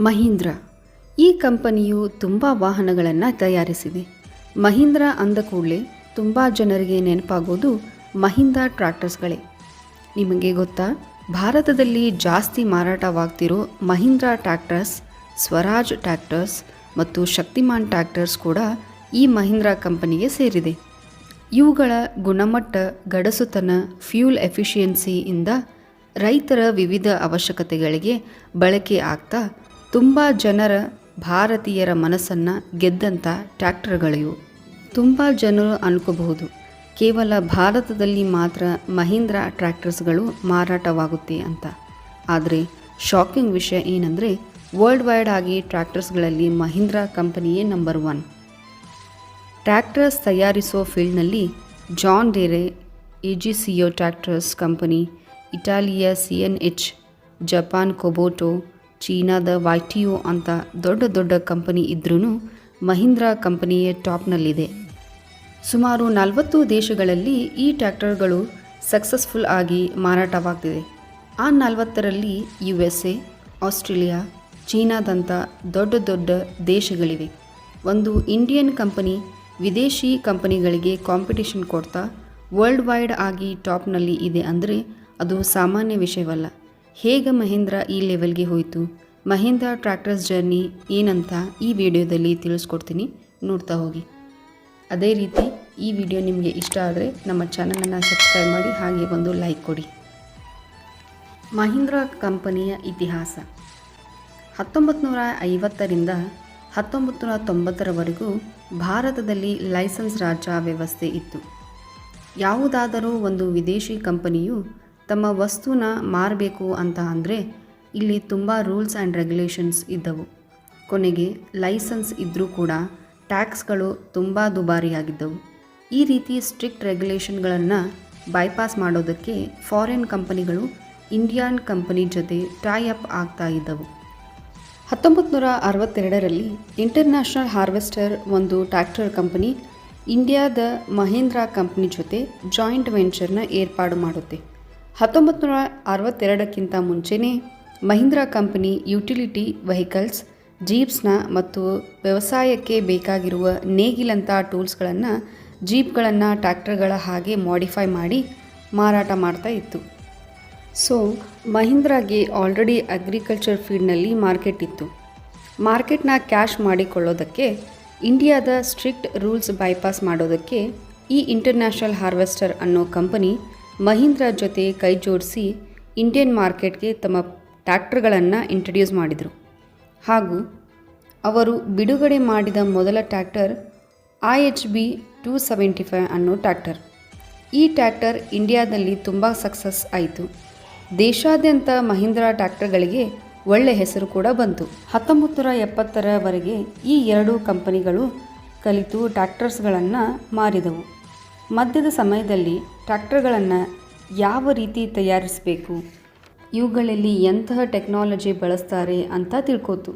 ಮಹೀಂದ್ರ. ಈ ಕಂಪನಿಯು ತುಂಬ ವಾಹನಗಳನ್ನು ತಯಾರಿಸಿದೆ. ಮಹೀಂದ್ರ ಅಂದ ಕೂಡಲೇ ತುಂಬ ಜನರಿಗೆ ನೆನಪಾಗೋದು ಮಹೀಂದ್ರ ಟ್ರ್ಯಾಕ್ಟರ್ಸ್ಗಳೇ ನಿಮಗೆ ಗೊತ್ತಾ? ಭಾರತದಲ್ಲಿ ಜಾಸ್ತಿ ಮಾರಾಟವಾಗ್ತಿರೋ ಮಹೀಂದ್ರ ಟ್ರ್ಯಾಕ್ಟರ್ಸ್ ಸ್ವರಾಜ್ ಟ್ರ್ಯಾಕ್ಟರ್ಸ್ ಮತ್ತು ಶಕ್ತಿಮಾನ್ ಟ್ರ್ಯಾಕ್ಟರ್ಸ್ ಕೂಡ ಈ ಮಹೀಂದ್ರ ಕಂಪನಿಗೆ ಸೇರಿದೆ. ಇವುಗಳ ಗುಣಮಟ್ಟ, ಗಡಸುತನ, ಫ್ಯೂಲ್ ಎಫಿಷಿಯನ್ಸಿಯಿಂದ ರೈತರ ವಿವಿಧ ಅವಶ್ಯಕತೆಗಳಿಗೆ ಬಳಕೆ ಆಗ್ತಾ ತುಂಬ ಜನರ ಭಾರತೀಯರ ಮನಸ್ಸನ್ನು ಗೆದ್ದಂಥ ಟ್ರ್ಯಾಕ್ಟರ್ಗಳಿವು ತುಂಬ ಜನರು ಅನ್ಕೋಬಹುದು. ಕೇವಲ ಭಾರತದಲ್ಲಿ ಮಾತ್ರ ಮಹೀಂದ್ರ ಟ್ರ್ಯಾಕ್ಟರ್ಸ್ಗಳು ಮಾರಾಟವಾಗುತ್ತೆ ಅಂತ. ಆದರೆ ಶಾಕಿಂಗ್ ವಿಷಯ ಏನಂದರೆ ವರ್ಲ್ಡ್ ವೈಡ್ ಆಗಿ ಟ್ರ್ಯಾಕ್ಟರ್ಸ್ಗಳಲ್ಲಿ ಮಹೀಂದ್ರ ಕಂಪನಿಯೇ ನಂಬರ್ ಒನ್ ಟ್ರ್ಯಾಕ್ಟರ್ಸ್ ತಯಾರಿಸೋ ಫೀಲ್ಡ್ನಲ್ಲಿ John Deere AGCO tractors company ಇಟಾಲಿಯ C N H Japan Kubota ಚೀನಾದ ವೈಟಿಯೋ ಅಂತ ದೊಡ್ಡ ದೊಡ್ಡ ಕಂಪನಿ ಇದ್ರೂ ಮಹೀಂದ್ರ ಕಂಪನಿಯೇ ಟಾಪ್ನಲ್ಲಿದೆ. ಸುಮಾರು ನಲವತ್ತು ದೇಶಗಳಲ್ಲಿ ಈ ಟ್ರ್ಯಾಕ್ಟರ್ಗಳು ಸಕ್ಸಸ್ಫುಲ್ ಆಗಿ ಮಾರಾಟವಾಗ್ತಿದೆ. ಆ ನಲವತ್ತರಲ್ಲಿ ಯು ಎಸ್ ಎ ಆಸ್ಟ್ರೇಲಿಯಾ, ಚೀನಾದಂಥ ದೊಡ್ಡ ದೊಡ್ಡ ದೇಶಗಳಿವೆ. ಒಂದು ಇಂಡಿಯನ್ ಕಂಪನಿ ವಿದೇಶಿ ಕಂಪನಿಗಳಿಗೆ ಕಾಂಪಿಟೇಷನ್ ಕೊಡ್ತಾ ವರ್ಲ್ಡ್ ವೈಡ್ ಆಗಿ ಟಾಪ್ನಲ್ಲಿ ಇದೆ ಅಂದರೆ ಅದು ಸಾಮಾನ್ಯ ವಿಷಯವಲ್ಲ. ಹೇಗೆ ಮಹೇಂದ್ರ ಈ ಲೆವೆಲ್ಗೆ ಹೋಯಿತು? ಮಹೇಂದ್ರ ಟ್ರ್ಯಾಕ್ಟರ್ಸ್ ಜರ್ನಿ ಏನಂತ ಈ ವಿಡಿಯೋದಲ್ಲಿ ತಿಳಿಸ್ಕೊಡ್ತೀನಿ. ನೋಡ್ತಾ ಹೋಗಿ. ಅದೇ ರೀತಿ ಈ ವಿಡಿಯೋ ನಿಮಗೆ ಇಷ್ಟ ಆದರೆ ನಮ್ಮ ಚಾನಲನ್ನು ಸಬ್ಸ್ಕ್ರೈಬ್ ಮಾಡಿ ಹಾಗೆ ಒಂದು ಲೈಕ್ ಕೊಡಿ. ಮಹೀಂದ್ರ ಕಂಪನಿಯ ಇತಿಹಾಸ. ಹತ್ತೊಂಬತ್ತು ನೂರ ಐವತ್ತರಿಂದ ಹತ್ತೊಂಬತ್ತು ನೂರ ತೊಂಬತ್ತರವರೆಗೂ ಭಾರತದಲ್ಲಿ ಲೈಸೆನ್ಸ್ ರಾಜ್ಯ ವ್ಯವಸ್ಥೆ ಇತ್ತು. ಯಾವುದಾದರೂ ಒಂದು ವಿದೇಶಿ ಕಂಪನಿಯು ತಮ್ಮ ವಸ್ತುನ ಮಾರಬೇಕು ಅಂತ ಅಂದರೆ ಇಲ್ಲಿ ತುಂಬ ರೂಲ್ಸ್ ಆ್ಯಂಡ್ ರೆಗ್ಯುಲೇಷನ್ಸ್ ಇದ್ದವು. ಕೊನೆಗೆ ಲೈಸೆನ್ಸ್ ಇದ್ದರೂ ಕೂಡ ಟ್ಯಾಕ್ಸ್ಗಳು ತುಂಬ ದುಬಾರಿಯಾಗಿದ್ದವು. ಈ ರೀತಿ ಸ್ಟ್ರಿಕ್ಟ್ ರೆಗ್ಯುಲೇಷನ್ಗಳನ್ನು ಬೈಪಾಸ್ ಮಾಡೋದಕ್ಕೆ ಫಾರಿನ್ ಕಂಪನಿಗಳು, ಇಂಡಿಯನ್ ಕಂಪನಿ ಜೊತೆ ಟೈ ಅಪ್ ಆಗ್ತಾ ಇದ್ದವು. ಹತ್ತೊಂಬತ್ತು ನೂರ ಅರವತ್ತೆರಡರಲ್ಲಿ ಇಂಟರ್ನ್ಯಾಷನಲ್ ಹಾರ್ವೆಸ್ಟರ್ ಒಂದು ಟ್ರ್ಯಾಕ್ಟರ್ ಕಂಪನಿ ಇಂಡಿಯಾದ ಮಹೇಂದ್ರ ಕಂಪನಿ ಜೊತೆ ಜಾಯಿಂಟ್ ವೆಂಚರ್ನ ಏರ್ಪಾಡು ಮಾಡುತ್ತೆ. ಹತ್ತೊಂಬತ್ತು ನೂರ ಅರವತ್ತೆರಡಕ್ಕಿಂತ ಮುಂಚೆನೇ ಮಹೀಂದ್ರ ಕಂಪನಿ ಯುಟಿಲಿಟಿ ವೆಹಿಕಲ್ಸ್, ಜೀಪ್ಸ್ನ ಮತ್ತು ವ್ಯವಸಾಯಕ್ಕೆ ಬೇಕಾಗಿರುವ ನೇಗಿಲಂಥ ಟೂಲ್ಸ್ಗಳನ್ನು ಜೀಪ್ಗಳನ್ನು ಟ್ರ್ಯಾಕ್ಟರ್ಗಳ ಹಾಗೆ ಮಾಡಿಫೈ ಮಾಡಿ ಮಾರಾಟ ಮಾಡ್ತಾ ಇತ್ತು. ಸೊ ಮಹೀಂದ್ರಾಗೆ ಆಲ್ರೆಡಿ ಅಗ್ರಿಕಲ್ಚರ್ ಫೀಲ್ಡ್ನಲ್ಲಿ ಮಾರ್ಕೆಟ್ ಇತ್ತು. ಮಾರ್ಕೆಟ್ನ ಕ್ಯಾಶ್ ಮಾಡಿಕೊಳ್ಳೋದಕ್ಕೆ ಇಂಡಿಯಾದ ಸ್ಟ್ರಿಕ್ಟ್ ರೂಲ್ಸ್ ಬೈಪಾಸ್ ಮಾಡೋದಕ್ಕೆ ಈ ಇಂಟರ್ನ್ಯಾಷನಲ್ ಹಾರ್ವೆಸ್ಟರ್ ಅನ್ನೋ ಕಂಪನಿ ಮಹೀಂದ್ರ ಜೊತೆ ಕೈ ಜೋಡಿಸಿ ಇಂಡಿಯನ್ ಮಾರ್ಕೆಟ್ಗೆ ತಮ್ಮ ಟ್ಯಾಕ್ಟರ್ಗಳನ್ನು ಇಂಟ್ರಡ್ಯೂಸ್ ಮಾಡಿದರು. ಹಾಗೂ ಅವರು ಬಿಡುಗಡೆ ಮಾಡಿದ ಮೊದಲ tractor I H B two seventy five ಅನ್ನೋ ಟ್ಯಾಕ್ಟರ್ ಈ ಟ್ಯಾಕ್ಟರ್ ಇಂಡಿಯಾದಲ್ಲಿ ತುಂಬ ಸಕ್ಸಸ್ ಆಯಿತು. ದೇಶಾದ್ಯಂತ ಮಹೀಂದ್ರ ಟ್ಯಾಕ್ಟರ್ಗಳಿಗೆ ಒಳ್ಳೆ ಹೆಸರು ಕೂಡ ಬಂತು. ಹತ್ತೊಂಬತ್ತು ನೂರ ಎಪ್ಪತ್ತರವರೆಗೆ ಈ ಎರಡೂ ಕಂಪನಿಗಳು ಕಲಿತು ಟ್ಯಾಕ್ಟರ್ಸ್ಗಳನ್ನು ಮಾರಿದವು. ಮಧ್ಯದ ಸಮಯದಲ್ಲಿ ಟ್ರ್ಯಾಕ್ಟರ್ಗಳನ್ನು ಯಾವ ರೀತಿ ತಯಾರಿಸಬೇಕು? ಇವುಗಳಲ್ಲಿ ಎಂತಹ ಟೆಕ್ನಾಲಜಿ ಬಳಸ್ತಾರೆ ಅಂತ ತಿಳ್ಕೋತು.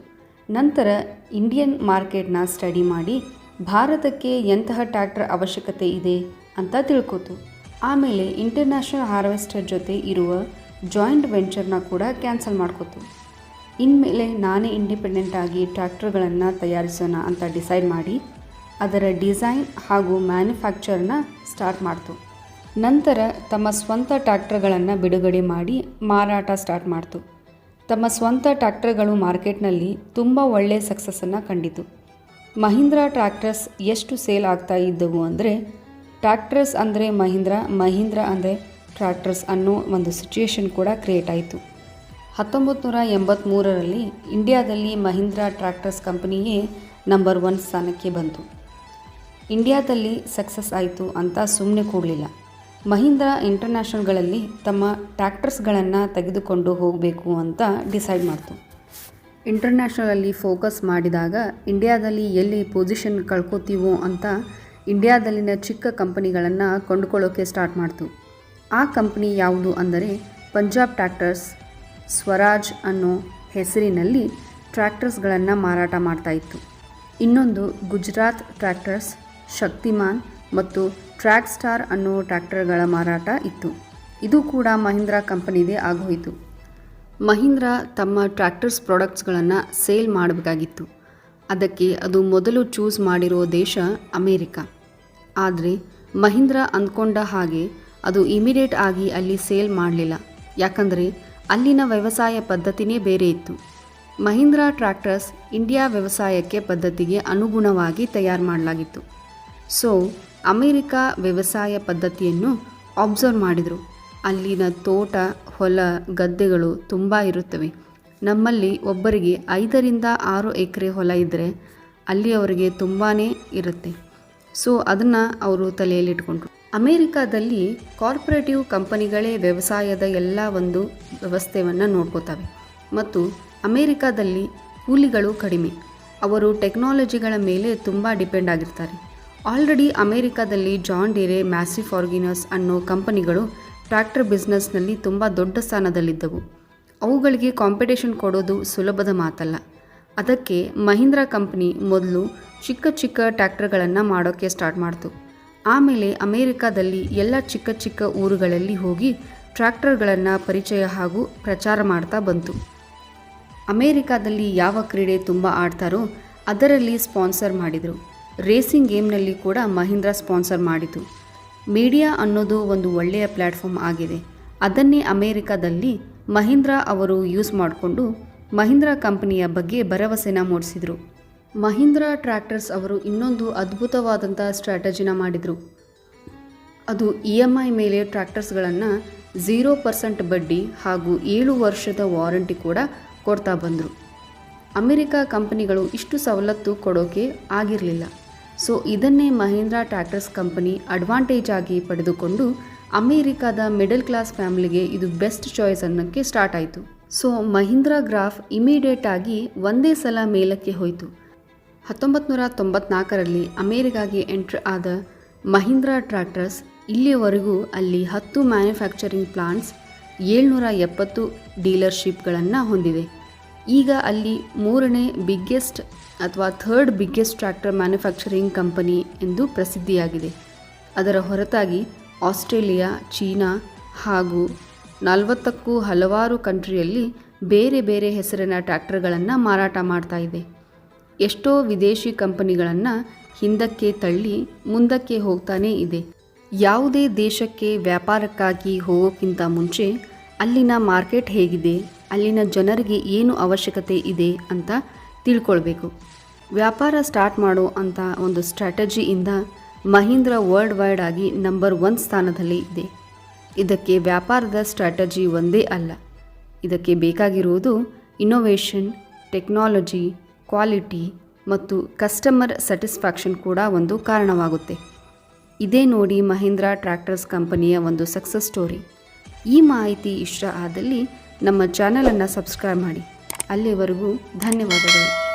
ನಂತರ ಇಂಡಿಯನ್ ಮಾರ್ಕೆಟ್ನ ಸ್ಟಡಿ ಮಾಡಿ ಭಾರತಕ್ಕೆ ಎಂತಹ ಟ್ರ್ಯಾಕ್ಟರ್ ಅವಶ್ಯಕತೆ ಇದೆ ಅಂತ ತಿಳ್ಕೋತು. ಆಮೇಲೆ ಇಂಟರ್ನ್ಯಾಷನಲ್ ಹಾರ್ವೆಸ್ಟರ್ ಜೊತೆ ಇರುವ ಜಾಯಿಂಟ್ ವೆಂಚರ್ನ ಕೂಡ ಕ್ಯಾನ್ಸಲ್ ಮಾಡ್ಕೋತು. ಇನ್ಮೇಲೆ ನಾನೇ ಇಂಡಿಪೆಂಡೆಂಟ್ ಆಗಿ ಟ್ರ್ಯಾಕ್ಟರ್ಗಳನ್ನು ತಯಾರಿಸೋಣ ಅಂತ ಡಿಸೈಡ್ ಮಾಡಿ ಅದರ ಡಿಸೈನ್ ಹಾಗೂ ಮ್ಯಾನುಫ್ಯಾಕ್ಚರ್ನ ಸ್ಟಾರ್ಟ್ ಮಾಡ್ತು. ನಂತರ ತಮ್ಮ ಸ್ವಂತ ಟ್ರ್ಯಾಕ್ಟರ್ಗಳನ್ನು ಬಿಡುಗಡೆ ಮಾಡಿ ಮಾರಾಟ ಸ್ಟಾರ್ಟ್ ಮಾಡ್ತು. ತಮ್ಮ ಸ್ವಂತ ಟ್ರ್ಯಾಕ್ಟರ್ಗಳು ಮಾರ್ಕೆಟ್ನಲ್ಲಿ ತುಂಬ ಒಳ್ಳೆಯ ಸಕ್ಸಸ್ಸನ್ನು ಕಂಡಿತು. ಮಹೀಂದ್ರಾ ಟ್ರ್ಯಾಕ್ಟರ್ಸ್ ಎಷ್ಟು ಸೇಲ್ ಆಗ್ತಾ ಇದ್ದವು ಅಂದರೆ, ಟ್ರ್ಯಾಕ್ಟರ್ಸ್ ಅಂದರೆ ಮಹೀಂದ್ರ ಮಹೀಂದ್ರ ಅಂದರೆ ಟ್ರ್ಯಾಕ್ಟರ್ಸ್ ಅನ್ನೋ ಒಂದು ಸಿಚುಯೇಷನ್ ಕೂಡ ಕ್ರಿಯೇಟ್ ಆಯಿತು. ಹತ್ತೊಂಬತ್ತು ನೂರ ಎಂಬತ್ತ್ಮೂರರಲ್ಲಿ ಇಂಡಿಯಾದಲ್ಲಿ ಮಹೀಂದ್ರಾ ಟ್ರ್ಯಾಕ್ಟರ್ಸ್ ಕಂಪನಿಯೇ ನಂಬರ್ ಒನ್ ಸ್ಥಾನಕ್ಕೆ ಬಂತು. ಇಂಡಿಯಾದಲ್ಲಿ ಸಕ್ಸಸ್ ಆಯಿತು ಅಂತ ಸುಮ್ಮನೆ ಕೂಡಲಿಲ್ಲ. ಮಹೀಂದ್ರ ಇಂಟರ್ನ್ಯಾಷನಲ್ಗಳಲ್ಲಿ ತಮ್ಮ ಟ್ಯಾಕ್ಟರ್ಸ್ಗಳನ್ನು ತೆಗೆದುಕೊಂಡು ಹೋಗಬೇಕು ಅಂತ ಡಿಸೈಡ್ ಮಾಡ್ತು. ಇಂಟರ್ನ್ಯಾಷನಲಲ್ಲಿ ಫೋಕಸ್ ಮಾಡಿದಾಗ ಇಂಡಿಯಾದಲ್ಲಿ ಎಲ್ಲಿ ಪೊಸಿಷನ್ ಕಳ್ಕೊತೀವೋ ಅಂತ ಇಂಡಿಯಾದಲ್ಲಿನ ಚಿಕ್ಕ ಕಂಪನಿಗಳನ್ನು ಕೊಂಡುಕೊಳ್ಳೋಕ್ಕೆ ಸ್ಟಾರ್ಟ್ ಮಾಡ್ತು. ಆ ಕಂಪನಿ ಯಾವುದು ಅಂದರೆ ಪಂಜಾಬ್ ಟ್ರ್ಯಾಕ್ಟರ್ಸ್ ಸ್ವರಾಜ್ ಅನ್ನೋ ಹೆಸರಿನಲ್ಲಿ ಟ್ರ್ಯಾಕ್ಟರ್ಸ್ಗಳನ್ನು ಮಾರಾಟ ಮಾಡ್ತಾ ಇತ್ತು. ಇನ್ನೊಂದು ಗುಜರಾತ್ ಟ್ರ್ಯಾಕ್ಟರ್ಸ್. ಶಕ್ತಿಮಾನ್ ಮತ್ತು ಟ್ರ್ಯಾಕ್ ಸ್ಟಾರ್ ಅನ್ನೋ ಟ್ರ್ಯಾಕ್ಟರ್ಗಳ ಮಾರಾಟ ಇತ್ತು. ಇದು ಕೂಡ ಮಹೀಂದ್ರ ಕಂಪನಿದೇ ಆಗೋಯಿತು. ಮಹೀಂದ್ರ ತಮ್ಮ ಟ್ರ್ಯಾಕ್ಟರ್ಸ್ ಪ್ರಾಡಕ್ಟ್ಸ್ಗಳನ್ನು ಸೇಲ್ ಮಾಡಬೇಕಾಗಿತ್ತು. ಅದಕ್ಕೆ ಅದು ಮೊದಲು ಚೂಸ್ ಮಾಡಿರೋ ದೇಶ ಅಮೇರಿಕ. ಆದರೆ ಮಹೀಂದ್ರ ಅಂದ್ಕೊಂಡ ಹಾಗೆ ಅದು ಇಮಿಡಿಯೇಟ್ ಆಗಿ ಅಲ್ಲಿ ಸೇಲ್ ಮಾಡಲಿಲ್ಲ. ಯಾಕಂದರೆ ಅಲ್ಲಿನ ವ್ಯವಸಾಯ ಪದ್ಧತಿನೇ ಬೇರೆ ಇತ್ತು. ಮಹೀಂದ್ರ ಟ್ರ್ಯಾಕ್ಟರ್ಸ್ ಇಂಡಿಯಾ ವ್ಯವಸಾಯಕ್ಕೆ ಪದ್ಧತಿಗೆ ಅನುಗುಣವಾಗಿ ತಯಾರು ಮಾಡಲಾಗಿತ್ತು. ಸೊ ಅಮೇರಿಕ ವ್ಯವಸಾಯ ಪದ್ಧತಿಯನ್ನು ಅಬ್ಸರ್ವ್ ಮಾಡಿದರು. ಅಲ್ಲಿನ ತೋಟ, ಹೊಲ, ಗದ್ದೆಗಳು ತುಂಬ ಇರುತ್ತವೆ. ನಮ್ಮಲ್ಲಿ ಒಬ್ಬರಿಗೆ ಐದರಿಂದ ಆರು ಎಕರೆ ಹೊಲ ಇದ್ದರೆ ಅಲ್ಲಿ ಅವರಿಗೆ ತುಂಬಾ ಇರುತ್ತೆ. ಸೊ ಅದನ್ನು ಅವರು ತಲೆಯಲ್ಲಿಟ್ಕೊಂಡ್ರು. ಅಮೇರಿಕಾದಲ್ಲಿ ಕಾರ್ಪೊರೇಟಿವ್ ಕಂಪನಿಗಳೇ ವ್ಯವಸಾಯದ ಎಲ್ಲ ಒಂದು ವ್ಯವಸ್ಥೆಯನ್ನು ನೋಡ್ಕೋತವೆ. ಮತ್ತು ಅಮೇರಿಕಾದಲ್ಲಿ ಕೂಲಿಗಳು ಕಡಿಮೆ. ಅವರು ಟೆಕ್ನಾಲಜಿಗಳ ಮೇಲೆ ತುಂಬ ಡಿಪೆಂಡ್ ಆಗಿರ್ತಾರೆ. ಆಲ್ರೆಡಿ ಅಮೇರಿಕಾದಲ್ಲಿ ಜಾನ್ ಡಿರೆ ಮ್ಯಾಸಿಫ್ ಫಾರ್ಗಿನಸ್ ಅನ್ನೋ ಕಂಪನಿಗಳು ಟ್ರ್ಯಾಕ್ಟರ್ ಬಿಸ್ನೆಸ್ನಲ್ಲಿ ತುಂಬ ದೊಡ್ಡ ಸ್ಥಾನದಲ್ಲಿದ್ದವು. ಅವುಗಳಿಗೆ ಕಾಂಪಿಟೇಷನ್ ಕೊಡೋದು ಸುಲಭದ ಮಾತಲ್ಲ. ಅದಕ್ಕೆ ಮಹೀಂದ್ರ ಕಂಪ್ನಿ ಮೊದಲು ಚಿಕ್ಕ ಚಿಕ್ಕ ಟ್ರ್ಯಾಕ್ಟರ್ಗಳನ್ನು ಮಾಡೋಕ್ಕೆ ಸ್ಟಾರ್ಟ್ ಮಾಡ್ತು. ಆಮೇಲೆ ಅಮೇರಿಕಾದಲ್ಲಿ ಎಲ್ಲ ಚಿಕ್ಕ ಚಿಕ್ಕ ಊರುಗಳಲ್ಲಿ ಹೋಗಿ ಟ್ರ್ಯಾಕ್ಟರ್ಗಳನ್ನು ಪರಿಚಯ ಹಾಗೂ ಪ್ರಚಾರ ಮಾಡ್ತಾ ಬಂತು. ಅಮೇರಿಕಾದಲ್ಲಿ ಯಾವ ಕ್ರೀಡೆ ತುಂಬ ಆಡ್ತಾರೋ ಅದರಲ್ಲಿ ಸ್ಪಾನ್ಸರ್ ಮಾಡಿದರು. ರೇಸಿಂಗ್ ಗೇಮ್ನಲ್ಲಿ ಕೂಡ ಮಹೀಂದ್ರ ಸ್ಪಾನ್ಸರ್ ಮಾಡಿತು. ಮೀಡಿಯಾ ಅನ್ನೋದು ಒಂದು ಒಳ್ಳೆಯ ಪ್ಲ್ಯಾಟ್ಫಾರ್ಮ್ ಆಗಿದೆ. ಅದನ್ನೇ ಅಮೇರಿಕಾದಲ್ಲಿ ಮಹೀಂದ್ರ ಅವರು ಯೂಸ್ ಮಾಡಿಕೊಂಡು ಮಹೀಂದ್ರ ಕಂಪನಿಯ ಬಗ್ಗೆ ಭರವಸೆನ ಮೂಡಿಸಿದರು. ಮಹೀಂದ್ರ ಟ್ರ್ಯಾಕ್ಟರ್ಸ್ ಅವರು ಇನ್ನೊಂದು ಅದ್ಭುತವಾದಂಥ ಸ್ಟ್ರಾಟಜಿನ ಮಾಡಿದರು. ಅದು ಇ ಎಂ ಐ ಮೇಲೆ ಟ್ರ್ಯಾಕ್ಟರ್ಸ್ಗಳನ್ನು ಝೀರೋ ಪರ್ಸೆಂಟ್ ಬಡ್ಡಿ ಹಾಗೂ ಏಳು ವರ್ಷದ ವಾರಂಟಿ ಕೂಡ ಕೊಡ್ತಾ ಬಂದರು. ಅಮೆರಿಕ ಕಂಪನಿಗಳು ಇಷ್ಟು ಸವಲತ್ತು ಕೊಡೋಕೆ ಆಗಿರಲಿಲ್ಲ. ಸೊ ಇದನ್ನೇ ಮಹೇಂದ್ರ ಟ್ರ್ಯಾಕ್ಟರ್ಸ್ ಕಂಪನಿ ಅಡ್ವಾಂಟೇಜ್ ಆಗಿ ಪಡೆದುಕೊಂಡು ಅಮೇರಿಕಾದ ಮಿಡಲ್ ಕ್ಲಾಸ್ ಫ್ಯಾಮಿಲಿಗೆ ಇದು ಬೆಸ್ಟ್ ಚಾಯ್ಸ್ ಅನ್ನೋಕ್ಕೆ ಸ್ಟಾರ್ಟ್ ಆಯಿತು. ಸೊ ಮಹೀಂದ್ರ ಗ್ರಾಫ್ ಇಮಿಡಿಯೇಟ್ ಆಗಿ ಒಂದೇ ಸಲ ಮೇಲಕ್ಕೆ ಹೋಯಿತು. ಹತ್ತೊಂಬತ್ತು ನೂರ ತೊಂಬತ್ನಾಲ್ಕರಲ್ಲಿ ಅಮೇರಿಕಾಗೆ ಎಂಟ್ರ್ ಆದ ಮಹೀಂದ್ರ ಟ್ರ್ಯಾಕ್ಟರ್ಸ್ ಇಲ್ಲಿಯವರೆಗೂ ಅಲ್ಲಿ ಹತ್ತು ಮ್ಯಾನುಫ್ಯಾಕ್ಚರಿಂಗ್ ಪ್ಲಾಂಟ್ಸ್ ಏಳ್ನೂರ ಎಪ್ಪತ್ತು ಡೀಲರ್ಶಿಪ್ಗಳನ್ನು ಹೊಂದಿದೆ ಈಗ ಅಲ್ಲಿ ಮೂರನೇ ಬಿಗ್ಗೆಸ್ಟ್ ಅಥವಾ third biggest tractor manufacturing company ಎಂದು ಪ್ರಸಿದ್ಧಿಯಾಗಿದೆ. ಅದರ ಹೊರತಾಗಿ ಆಸ್ಟ್ರೇಲಿಯಾ, ಚೀನಾ ಹಾಗೂ ನಲವತ್ತಕ್ಕೂ ಹಲವಾರು ಕಂಟ್ರಿಯಲ್ಲಿ ಬೇರೆ ಬೇರೆ ಹೆಸರಿನ ಟ್ರ್ಯಾಕ್ಟರ್ಗಳನ್ನು ಮಾರಾಟ ಮಾಡ್ತಾ ಇದೆ. ಎಷ್ಟೋ ವಿದೇಶಿ ಕಂಪನಿಗಳನ್ನು ಹಿಂದಕ್ಕೆ ತಳ್ಳಿ ಮುಂದಕ್ಕೆ ಹೋಗ್ತಾನೇ ಇದೆ. ಯಾವುದೇ ದೇಶಕ್ಕೆ ವ್ಯಾಪಾರಕ್ಕಾಗಿ ಹೋಗೋಕ್ಕಿಂತ ಮುಂಚೆ ಅಲ್ಲಿನ ಮಾರ್ಕೆಟ್ ಹೇಗಿದೆ? ಅಲ್ಲಿನ ಜನರಿಗೆ ಏನು ಅವಶ್ಯಕತೆ ಇದೆ ಅಂತ ತಿಳ್ಕೊಳ್ಬೇಕು. ವ್ಯಾಪಾರ ಸ್ಟಾರ್ಟ್ ಮಾಡೋ ಅಂತ ಒಂದು ಸ್ಟ್ರಾಟಜಿಯಿಂದ ಮಹೀಂದ್ರ ವರ್ಲ್ಡ್ ವೈಡ್ ಆಗಿ ನಂಬರ್ ಒನ್ ಸ್ಥಾನದಲ್ಲಿ ಇದೆ. ಇದಕ್ಕೆ ವ್ಯಾಪಾರದ ಸ್ಟ್ರಾಟಜಿ ಒಂದೇ ಅಲ್ಲ. ಇದಕ್ಕೆ ಬೇಕಾಗಿರುವುದು ಇನ್ನೋವೇಷನ್ ಟೆಕ್ನಾಲಜಿ ಕ್ವಾಲಿಟಿ ಮತ್ತು ಕಸ್ಟಮರ್ ಸ್ಯಾಟಿಸ್ಫ್ಯಾಕ್ಷನ್ ಕೂಡ ಒಂದು ಕಾರಣವಾಗುತ್ತೆ. ಇದೇ ನೋಡಿ ಮಹೀಂದ್ರಾ ಟ್ರ್ಯಾಕ್ಟರ್ಸ್ ಕಂಪನಿಯ ಒಂದು ಸಕ್ಸಸ್ ಸ್ಟೋರಿ ಈ ಮಾಹಿತಿ ಇಷ್ಟ ಆದಲ್ಲಿ ನಮ್ಮ ಚಾನಲನ್ನು ಸಬ್ಸ್ಕ್ರೈಬ್ ಮಾಡಿ. ಅಲ್ಲಿವರೆಗೂ ಧನ್ಯವಾದಗಳು.